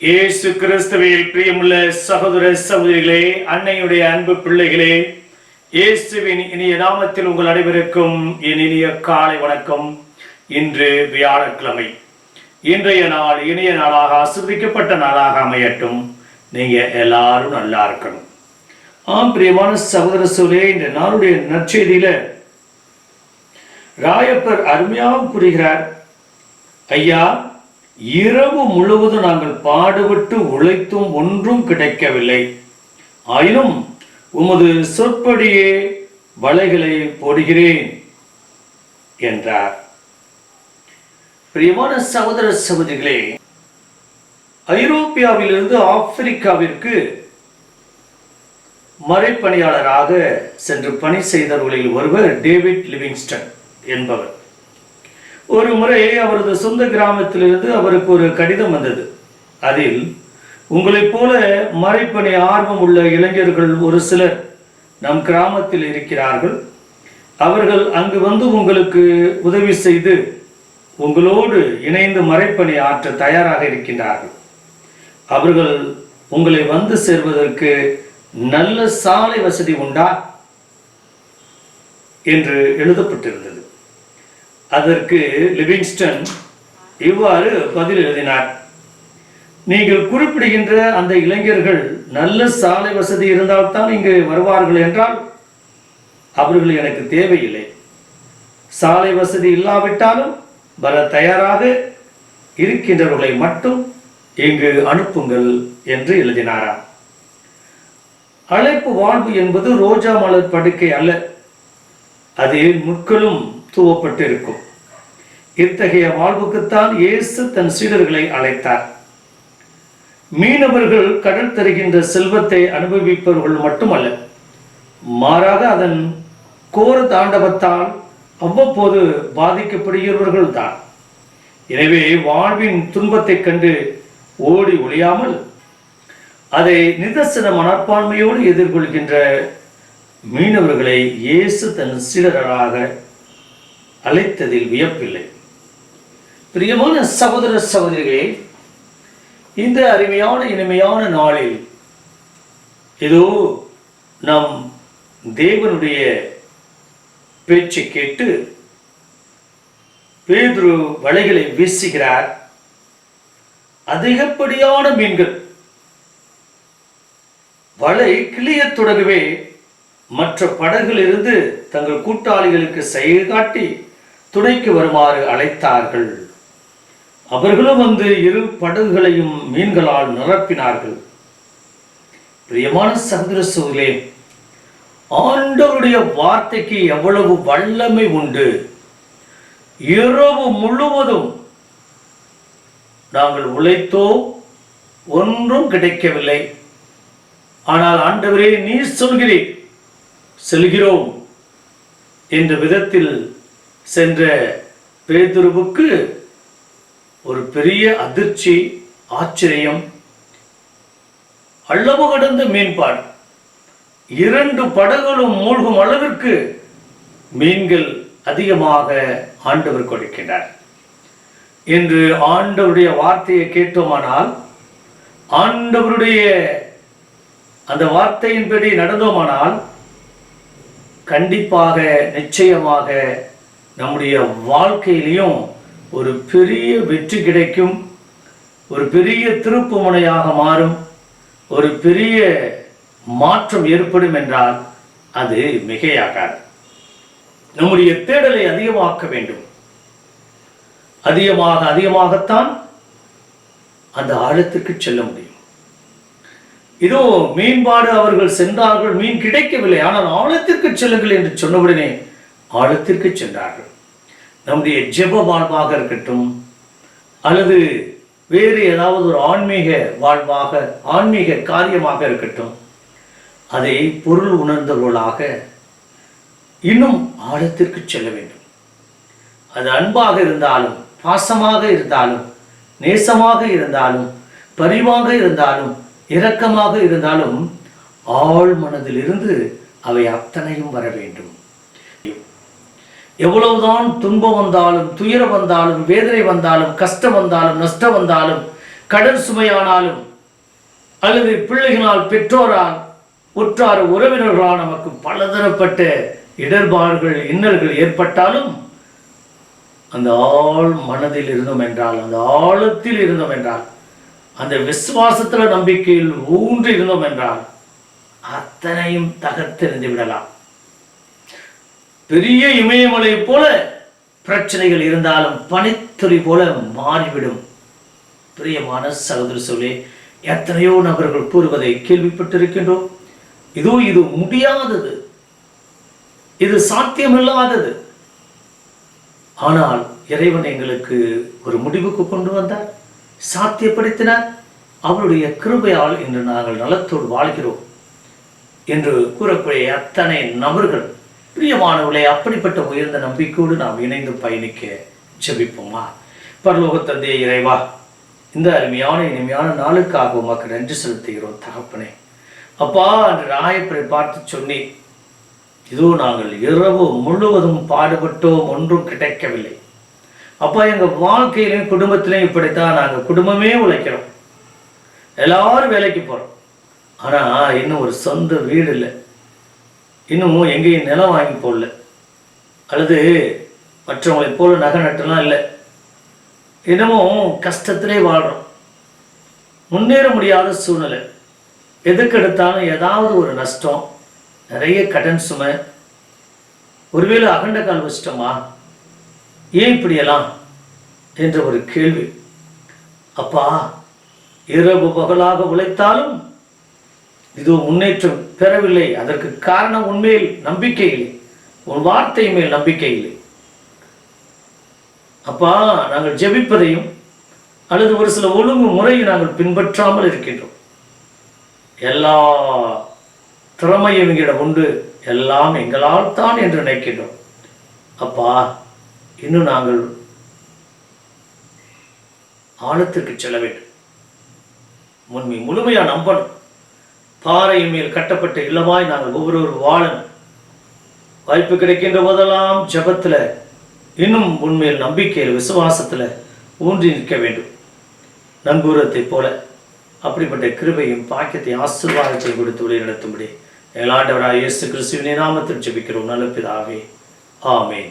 இயேசு கிறிஸ்துவில் பிரியமுள்ள சகோதர சகோதரிகளே அன்னையுடைய அன்பு பிள்ளைகளே இயேசுவின் இனிய நாமத்தில் உங்கள் அனைவருக்கும் என் இனிய காலை வணக்கம். இன்று வியாழக்கிழமை. இன்றைய நாள் இனிய நாளாக ஆசிர்வதிக்கப்பட்ட நாளாக அமையட்டும். நீங்க எல்லாரும் நல்லா இருக்கணும். ஆம் பிரியமான சகோதர சோலே இந்த நாளுடைய நற்செய்தியில ராயப்பர் அருமையாக கூறுகிறார். ஐயா இரவு முழுவதும் நாங்கள் பாடுபட்டு உழைத்தும் ஒன்றும் கிடைக்கவில்லை. ஆயினும் உமது சொற்படியே வலைகளை போடுகிறேன் என்றார். பிரியமான சகோதர சகோதரிகளே ஐரோப்பியாவிலிருந்து ஆப்பிரிக்காவிற்கு மறைப்பணியாளராக சென்று பணி செய்தவர்களில் ஒருவர் டேவிட் லிவிங்ஸ்டன் என்பவர். ஒரு முறை அவரது சொந்த கிராமத்திலிருந்து அவருக்கு ஒரு கடிதம் வந்தது. அதில் உங்களைப் போல மறைப்பணி ஆர்வம் உள்ள இளைஞர்கள் ஒரு சிலர் நம் கிராமத்தில் இருக்கிறார்கள். அவர்கள் அங்கு வந்து உங்களுக்கு உதவி செய்து உங்களோடு இணைந்து மறைப்பணி ஆற்ற தயாராக இருக்கின்றார்கள். அவர்கள் உங்களை வந்து சேர்வதற்கு நல்ல சாலை வசதி உண்டா? என்று எழுதப்பட்டிருந்தது. அதற்கு லிவிங்ஸ்டன் இவ்வாறு பதில் எழுதினார். நீங்கள் குறிப்பிடுகின்ற அந்த இளைஞர்கள் நல்ல சாலை வசதி இருந்தால்தான் இங்கு வருவார்கள் என்றால் அவர்கள் எனக்கு தேவையில்லை. சாலை வசதி இல்லாவிட்டாலும் வர தயாராக இருக்கின்றவர்களை மட்டும் இங்கு அனுப்புங்கள் என்று எழுதினாராம் அழைப்பு வாழ்வு என்பது ரோஜா மலர் படுக்கை அல்ல. அதில் முட்களும் தூவப்பட்டு இருக்கும் இத்தகைய வாழ்வுக்குத்தான் இயேசு தன் சீடர்களை அழைத்தார். மீனவர்கள் கடல் தருகின்ற செல்வத்தை அனுபவிப்பவர்கள் மட்டுமல்ல மாறாக அதன் கோர தாண்டவத்தால் அவ்வப்போது பாதிக்கப்படுகிறவர்கள் தான். எனவே வாழ்வின் துன்பத்தைக் கண்டு ஓடி ஒழியாமல் அதை நிதர்சன மனப்பான்மையோடு எதிர்கொள்கின்ற மீனவர்களை இயேசு தன் சீடராக அழைத்ததில் வியப்பில்லை. பிரியமான சகோதர சகோதரிகளே இந்த அருமையான இனிமையான நாளில் ஏதோ நம் தேவனுடைய பேச்சை கேட்டு பேதுரு வலைகளை வீசுகிறார். அதிகப்படியான மீன்கள் வலை கிளியத் தொடங்கவே மற்ற படகிலிருந்து தங்கள் கூட்டாளிகளுக்கு செயல் காட்டி துணைக்கு வருமாறு அழைத்தார்கள். அவர்களும் வந்து இரு படகுகளையும் மீன்களால் நிரப்பினார்கள். பிரியமான சகோதர சோதரே ஆண்டவருடைய வார்த்தைக்கு எவ்வளவு வல்லமை உண்டு. இரவு முழுவதும் நாங்கள் உழைத்தோ ஒன்றும் கிடைக்கவில்லை. ஆனால் ஆண்டவரே நீர் சொல்கிறீர் செல்கிறோம் என்ற விதத்தில் சென்ற பேதுருவுக்கு ஒரு பெரிய அதிர்ச்சி ஆச்சரியம் அளவு கடந்த மீன்பாடு இரண்டு படகுகளும் மூழ்கும் அளவிற்கு மீன்கள் அதிகமாக ஆண்டவர் கொடுக்கின்றார் என்று ஆண்டவருடைய வார்த்தையை கேட்டோமானால் ஆண்டவருடைய அந்த வார்த்தையின்படி நடந்தோமானால் கண்டிப்பாக நிச்சயமாக நம்முடைய வாழ்க்கையிலையும் ஒரு பெரிய வெற்றி கிடைக்கும் ஒரு பெரிய திருப்பு முனையாக மாறும் ஒரு பெரிய மாற்றம் ஏற்படும் என்றால் அது மிகையாகாது. நம்முடைய தேடலை அதிகமாக்க வேண்டும். அதிகமாக அதிகமாகத்தான் அந்த ஆழத்திற்கு செல்ல முடியும். இதோ மீன்பாடு அவர்கள் சென்றார்கள் மீன் கிடைக்கவில்லை ஆனால் ஆழத்திற்கு செல்லுங்கள் என்று சொன்னவுடனே ஆழத்திற்கு சென்றார்கள். நம்முடைய ஜெப வாழ்வாக இருக்கட்டும் அல்லது வேறு ஏதாவது ஒரு ஆன்மீக வாழ்வாக ஆன்மீக காரியமாக இருக்கட்டும் அதை பொருள் உணர்ந்தவர்களாக இன்னும் ஆழத்திற்கு செல்ல வேண்டும். அது அன்பாக இருந்தாலும் பாசமாக இருந்தாலும் நேசமாக இருந்தாலும் பரிவாக இருந்தாலும் இரக்கமாக இருந்தாலும் ஆழ் மனதிலிருந்து அவை அத்தனையும் வர வேண்டும். எவ்வளவுதான் துன்பம் வந்தாலும் துயரம் வந்தாலும் வேதனை வந்தாலும் கஷ்டம் வந்தாலும் நஷ்டம் வந்தாலும் கடன் சுமையானாலும் அல்லது பிள்ளைகளால் பெற்றோரால் உற்றார் உறவினர்களால் நமக்கு பலதரப்பட்ட இடர்பாடுகள் இன்னல்கள் ஏற்பட்டாலும் அந்த ஆள் மனதில் இருந்தோம் என்றால் அந்த ஆழத்தில் இருந்தோம் என்றால் அந்த விசுவாசத்தில் நம்பிக்கையில் ஊன்றி இருந்தோம் என்றால் அத்தனையும் தகர்த்தெறிந்து விடலாம். பெரிய இமயமலை போல பிரச்சனைகள் இருந்தாலும் பனித்துளி போல மாறிவிடும். பிரியமான சகோதர சொல்லி எத்தனையோ நபர்கள் கூறுவதை கேள்விப்பட்டிருக்கின்றோம். இதோ இது முடியாதது. இது சாத்தியமில்லாதது. ஆனால் இறைவன் எங்களுக்கு ஒரு முடிவுக்கு கொண்டு வந்தார். சாத்தியப்படுத்தினார். அவருடைய கிருபையால் இன்று நாங்கள் நலத்தோடு வாழ்கிறோம் என்று கூறக்கூடிய அத்தனை நபர்கள் பிரியமானவர்களே அப்படிப்பட்ட உயர்ந்த நம்பிக்கையோடு நாம் இணைந்து பயணிக்க ஜெபிப்போமா? பரலோக தந்தைய இறைவா இந்த அருமையான இனிமையான நாளுக்காக உமக்கு நன்றி செலுத்துகிறோம் தகப்பனே. அப்பா அன்று ராயப்பரை பார்த்து சொன்னேன் இதோ நாங்கள் இரவு முழுவதும் பாடுபட்டோம் ஒன்றும் கிடைக்கவில்லை. அப்பா எங்கள் வாழ்க்கையிலையும் குடும்பத்திலையும் இப்படித்தான் நாங்கள் குடும்பமே உழைக்கிறோம். எல்லாரும் வேலைக்கு போகிறோம் ஆனால் இன்னும் ஒரு சொந்த வீடு இல்லை. இன்னும் எங்கேயும் நிலம் வாங்கி போடல. அல்லது மற்றவங்களைப் போல நகை நட்டுலாம் இல்லை. இன்னமும் கஷ்டத்திலே வாழ்கிறோம் முன்னேற முடியாத சூழ்நிலை. எதுக்கெடுத்தாலும் ஏதாவது ஒரு நஷ்டம் நிறைய கடன் சுமை. ஒருவேளை அகண்ட கால் வச்சிட்டோமா? ஏன் இப்படியெல்லாம்? என்ற ஒரு கேள்வி. அப்பா இரவு பகலாக உழைத்தாலும் இது முன்னேற்றம் பெறவில்லை. அதற்கு காரணம் உண்மையில் நம்பிக்கை இல்லை. உன் வார்த்தை மேல் நம்பிக்கை இல்லை. அப்பா நாங்கள் ஜெபிப்பதையும் அல்லது ஒரு சில ஒழுங்கு முறையை நாங்கள் பின்பற்றாமல் இருக்கின்றோம். எல்லா திறமையும் எங்களிடம் உண்டு. எல்லாம் எங்களால் தான் என்று நினைக்கின்றோம். அப்பா இன்னும் நாங்கள் ஆழத்திற்கு செல்ல வேண்டும். உண்மை முழுமையாக நம்பணும். பாறையின் மேல் கட்டப்பட்ட இல்லமாய் நாங்கள் ஒவ்வொருவரும் வாழணும் வாய்ப்பு கிடைக்கின்ற போதெல்லாம் ஜபத்தில் இன்னும் உண்மையில் நம்பிக்கையில் விசுவாசத்தில் ஊன்றி நிற்க வேண்டும். நங்கூரத்தைப் போல அப்படிப்பட்ட கிருபையும் பாக்கியத்தை ஆசீர்வாதத்தை கொடுத்து வழி நடத்தும்படி. எங்களாண்டவராக இயேசு கிறிஸ்துவின் நாமத்தில் ஜெபிக்கிறோம். நல்ல பிதாவே. ஆமேன்.